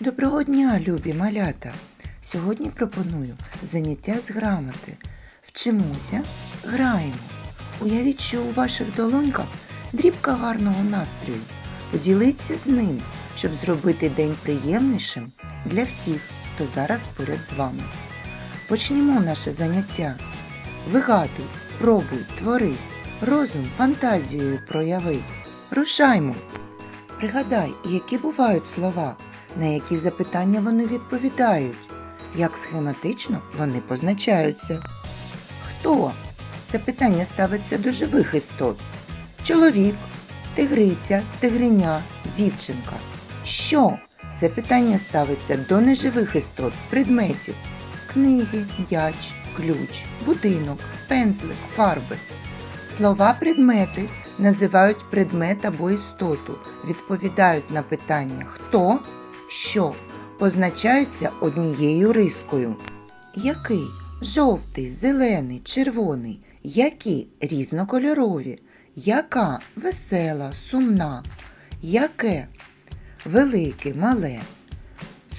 Доброго дня, любі малята! Сьогодні пропоную заняття з грамоти. Вчимося, граємо. Уявіть, що у ваших долоньках дрібка гарного настрою. Поділіться з ним, щоб зробити день приємнішим для всіх, хто зараз поряд з вами. Почнімо наше заняття. Вигадуй, пробуй, твори, розум фантазією прояви. Рушаймо! Пригадай, які бувають слова, на які запитання вони відповідають, як схематично вони позначаються. Хто? Це питання ставиться до живих істот. Чоловік, тигриця, тигриня, дівчинка. Що? Це питання ставиться до неживих істот, предметів. Книги, м'яч, ключ, будинок, пензлик, фарби. Слова предмети називають предмет або істоту, відповідають на питання хто, що, позначаються однією рискою. Який? Жовтий, зелений, червоний. Які різнокольорові. Яка весела, сумна. Яке? Велике, мале.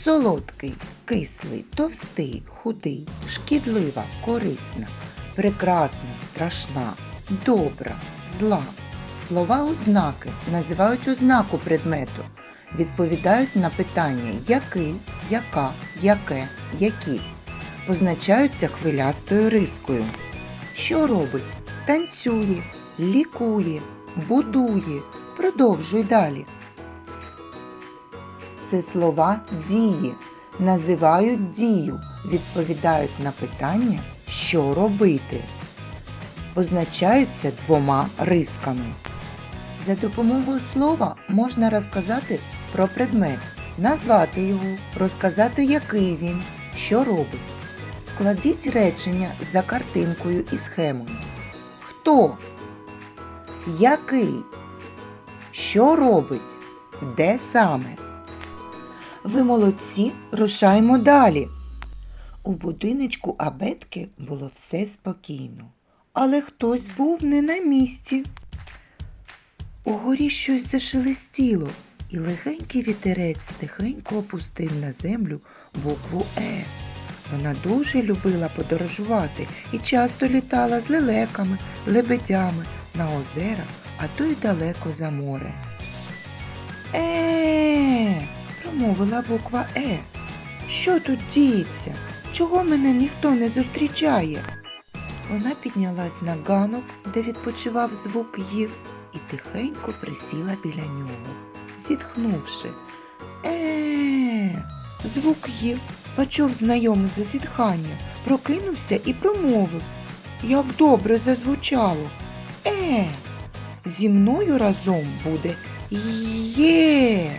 Солодкий, кислий, товстий, худий, шкідлива, корисна, прекрасна, страшна, добра, зла. Слова ознаки називають ознаку предмету, відповідають на питання який, яка, яке, які, позначаються хвилястою рискою. Що робить? Танцює, лікує, будує, продовжуй далі. Це слова дії, називають дію, відповідають на питання, що робити. Позначаються двома рисками. За допомогою слова можна розказати про предмет, назвати його, розказати, який він, що робить. Складіть речення за картинкою і схемою. Хто? Який? Що робить? Де саме? Ви молодці, рушаймо далі. У будиночку абетки було все спокійно, але хтось був не на місці. Угорі щось зашелестіло, і легенький вітерець тихенько опустив на землю букву Е. Вона дуже любила подорожувати і часто літала з лелеками, лебедями на озера, а то й далеко за море. Е, промовила буква Е. Що тут діється? Чого мене ніхто не зустрічає? Вона піднялась на ганок, де відпочивав звук «й», і тихенько присіла біля нього, зітхнувши. Е, звук «й» почув знайоме зазітхання, прокинувся і промовив. Як добре зазвучало. Е, зі мною разом буде є.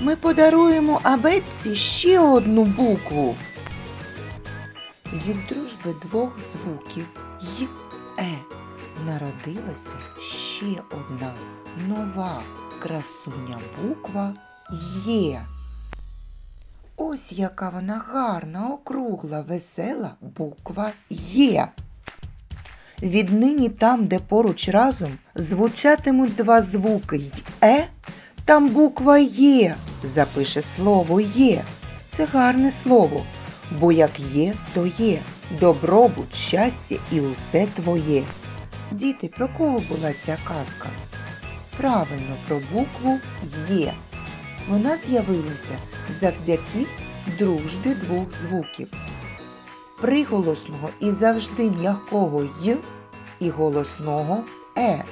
Ми подаруємо абетці ще одну букву. Від дружби двох звуків й е народилася ще одна нова красуня буква Є. Ось яка вона гарна, округла, весела буква Є. Віднині там, де поруч разом звучатимуть два звуки й е, там буква Є запише слово Є. Це гарне слово, бо як є, то є. Добробут, щастя і усе твоє. Діти, про кого була ця казка? Правильно, про букву Є. Вона з'явилася завдяки дружбі двох звуків. Приголосного і завжди м'якого й і голосного е.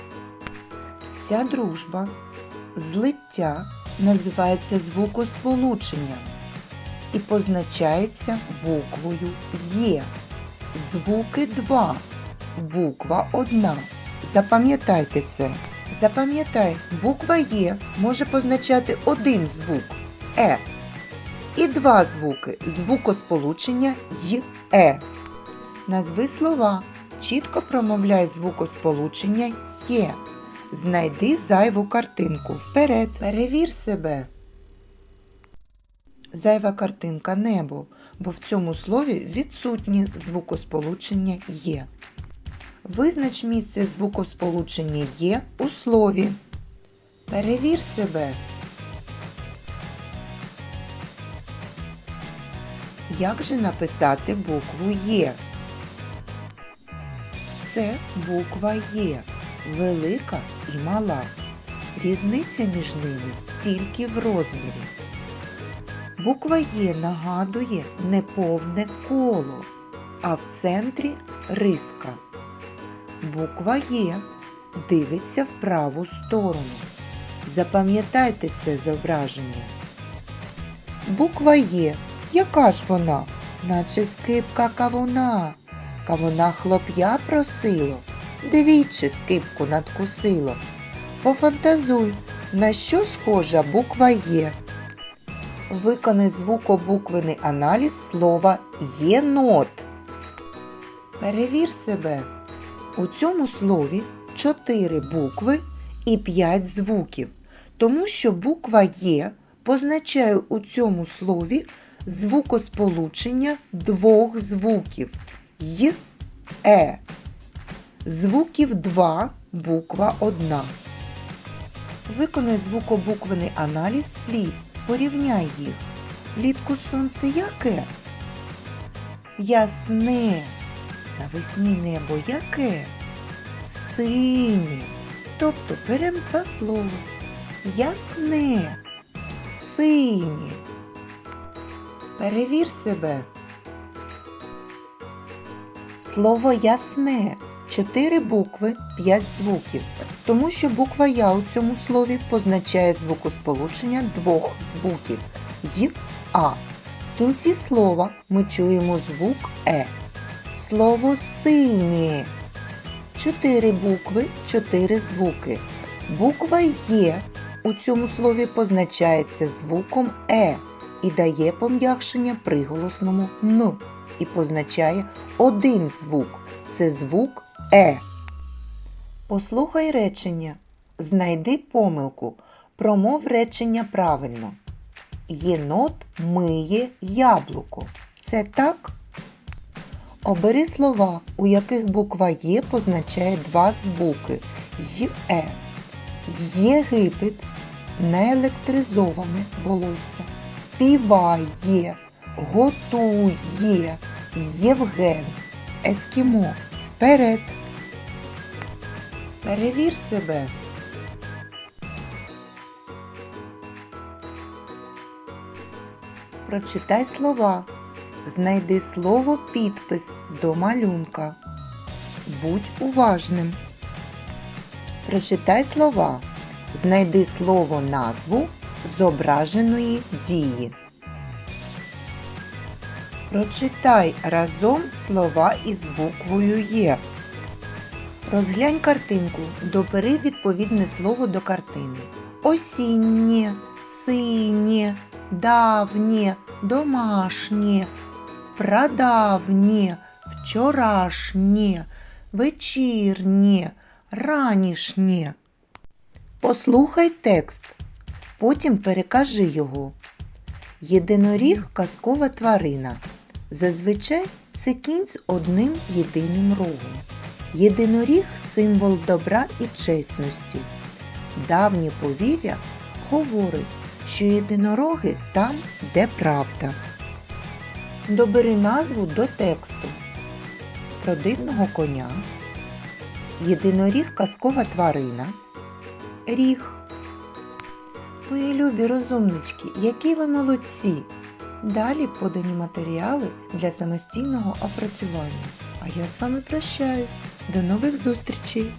Ця дружба, злиття називається звукосполученням і позначається буквою Є. Звуки два, буква одна. Запам'ятайте це. Запам'ятай, буква Є може позначати один звук Е. І два звуки звукосполучення й Е. Назви слова. Чітко промовляй звукосполучення Є. Знайди зайву картинку. Вперед. Перевір себе. Зайва картинка небо, бо в цьому слові відсутні звукосполучення є. Визнач місце звукосполучення є у слові. Перевір себе. Як же написати букву Є? Це буква Є, велика і мала. Різниця між ними тільки в розмірі. Буква Є нагадує неповне коло, а в центрі риска. Буква Є дивиться в праву сторону. Запам'ятайте це зображення. Буква Є. Яка ж вона? Наче скипка кавуна. Кавуна хлоп'я просило, двічі скипку надкусило. Пофантазуй, на що схожа буква Є. Виконай звукобуквений аналіз слова єнот. Перевір себе. У цьому слові 4 букви і 5 звуків, тому що буква Є позначає у цьому слові звукосполучення двох звуків й, е. Звуків 2, буква 1. Виконай звукобуквений аналіз слів. Порівняй їх. Влітку сонце яке? Ясне. Навесні небо яке? Синє. Тобто беремо два слова. Ясне, синє. Перевір себе. Слово ясне. Чотири букви, п'ять звуків. Тому що буква Я у цьому слові позначає звукосполучення двох звуків й А. В кінці слова ми чуємо звук Е. Слово синє. Чотири букви, чотири звуки. Буква Є у цьому слові позначається звуком Е і дає пом'якшення приголосному Н і позначає один звук. Це звук Е. Послухай речення. Знайди помилку. Промов речення правильно. Єнот миє яблуко. Це так? Обери слова, у яких буква Є позначає два звуки й е. Єгипет неелектризоване волосся. Співає, готує, Євген, Ескімо. Вперед. Перевір себе. Прочитай слова. Знайди слово підпис до малюнка. Будь уважним. Прочитай слова. Знайди слово назву зображеної дії. Прочитай разом слова із буквою Є. Розглянь картинку. Добери відповідне слово до картини. Осіннє, синє, давнє, домашнє, прадавнє, вчорашнє, вечірнє, ранішнє. Послухай текст, потім перекажи його. Єдиноріг казкова тварина. Зазвичай це кінь з одним єдиним рогом. Єдиноріг символ добра і чесності. Давнє повір'я говорить, що єдинороги там, де правда. Добери назву до тексту. Про дивного коня. Єдиноріг казкова тварина. Ріг. Мої любі розумнички, які ви молодці! Далі подані матеріали для самостійного опрацювання. А я з вами прощаюсь. До нових зустрічей!